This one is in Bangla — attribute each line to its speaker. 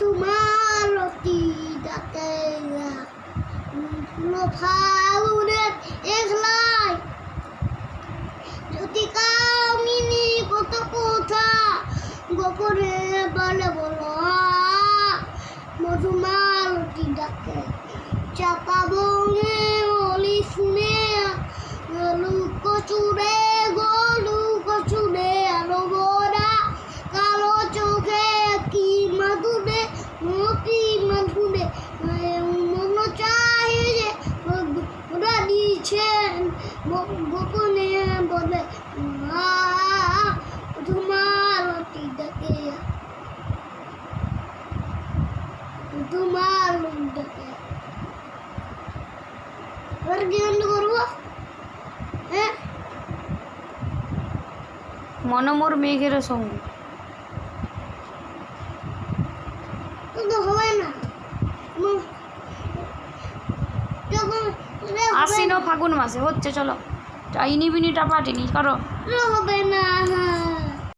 Speaker 1: তোমারতি ডাকে ফাগুনের একলাই যদি কামিনী কত কথা গোপনে বলে বলো গোপনে বলে মা ধুমালতি ডাকে। ধুমালতি ডাকে। কি বন্ধ করব? হ্যাঁ?
Speaker 2: মনমোর মেঘের সঙ্গে
Speaker 1: কিন্তু হবে না উম, যখন রে হবে
Speaker 2: আশ্বিন ও ফাগুন মাসে হচ্ছে চলো। ইনি বিনিটা পাটিনি করো।
Speaker 1: হবে না।